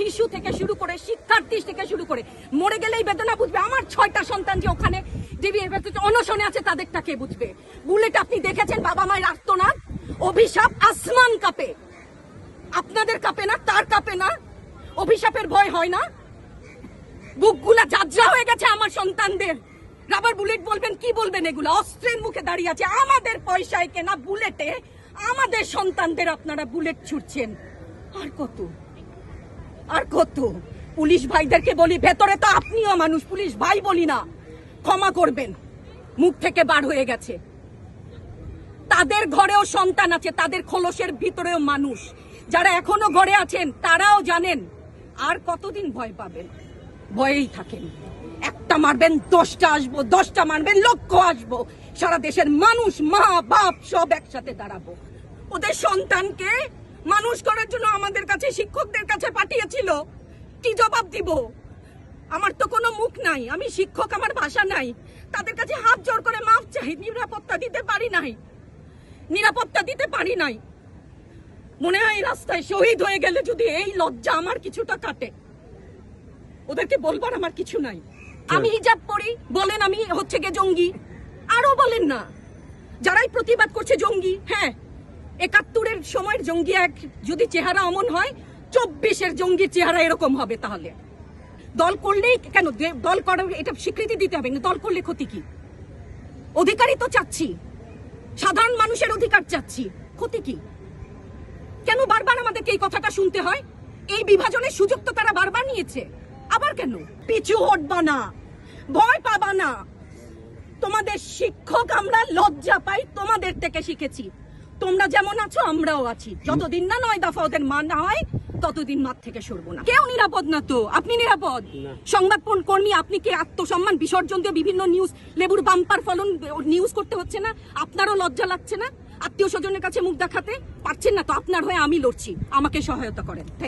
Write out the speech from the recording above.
শিশু থেকে শুরু করে শিক্ষার্থী থেকে শুরু করে। মরে গেলেই বেদনা বুঝবে। আমার ছয়টা সন্তান যে ওখানে অনশনে আছে, তাদেরটা কে বুঝবে? বুলেট আপনি দেখেছেন বাবা মায়ের আর্তনাদ? অভিশাপ আসমান কাপে। আপনাদের কাপে না? তার কাপে না? অভিশাপের ভয় হয় না? বুকগুলা যাত্রা হয়ে গেছে আমার সন্তানদের। রাবার বুলেট বলবেন, কি বলবেন এগুলো? অস্ত্রের মুখে দাঁড়িয়ে আছে। আমাদের পয়সায় কেনা বুলেটে আমাদের সন্তানদের আপনারা বুলেট ছুটছেন আর কত? আর কত? পুলিশ ভাইদেরকে বলি, ভেতরে তো আপনিও মানুষ, পুলিশ ভাই বলি না। ক্ষমা করবেন। মুখ থেকে বার হয়ে গেছে। তাদের ঘরেও সন্তান আছে, তাদের খোলসের ভিতরেও মানুষ। যারা এখনও ঘরে আছেন, তারাও জানেন। আর কতদিন ভয় পাবেন? ভয়েই থাকেন। একটা মারবেন, দশটা আসব, দশটা মারবেন, লক্ষ আসব। সারা দেশের মানুষ, মা, বাপ সব একসাথে দাঁড়াবো। ওদের সন্তানকে মানুষ করার জন্য আমাদের কাছে শিক্ষকদের কাছে পাঠিয়েছিল। কি জবাব দিব? আমার তো কোনো মুখ নাই। আমি শিক্ষক আমার ভাষা নাই। তাদের কাছে হাত জোর করে মাপ চাই। নিরাপত্তা দিতে পারি নাই। নিরাপত্তা দিতে পারি নাই। মনে হয় এই রাস্তায় শহীদ হয়ে গেলে যদি এই লজ্জা আমার কিছুটা কাটে। ওদেরকে বলবার আমার কিছু নাই। আমি হিজাব পরি বলেন আমি হচ্ছে গে জঙ্গি। আরও বলেন না। যারাই প্রতিবাদ করছে জঙ্গি হ্যাঁ একাত্তরের সময়ের জঙ্গি এক, যদি চেহারা অমন হয়, চব্বিশের জঙ্গির চেহারা এরকম হবে তাহলে। দল করলেই কেন? দল করার এটা স্বীকৃতি দিতে হবে। না দল করলে ক্ষতি কি? অধিকারই তো চাচ্ছি। সাধারণ মানুষের অধিকার চাচ্ছি। ক্ষতি কি? কেন বারবার আমাদেরকে এই কথাটা শুনতে হয়? এই বিভাজনের সুযোগ তো তারা বারবার নিয়েছে। আবার কেন? পিছু হটবা না। ভয় পাবা না। তোমাদের শিক্ষক আমরা লজ্জা পাই তোমাদের থেকে শিখেছি। তোমরা যেমন আছো আমরাও আছি। যতদিন না নয় দফা ওদের মা না হয় ততদিন মাঠ থেকে সরবো না। কেউ নিরাপদ না তো? আপনি নিরাপদ? সংবাদ কর্মী আপনি কে? আত্মসম্মান বিসর্জন দিয়ে বিভিন্ন নিউজ লেবুর বাম্পার ফলন নিউজ করতে হচ্ছে না? আপনারও লজ্জা লাগছে না? আত্মীয় স্বজনের কাছে মুখ দেখাতে পারছেন না তো? আপনার হয়ে আমি লড়ছি। আমাকে সহায়তা করেন.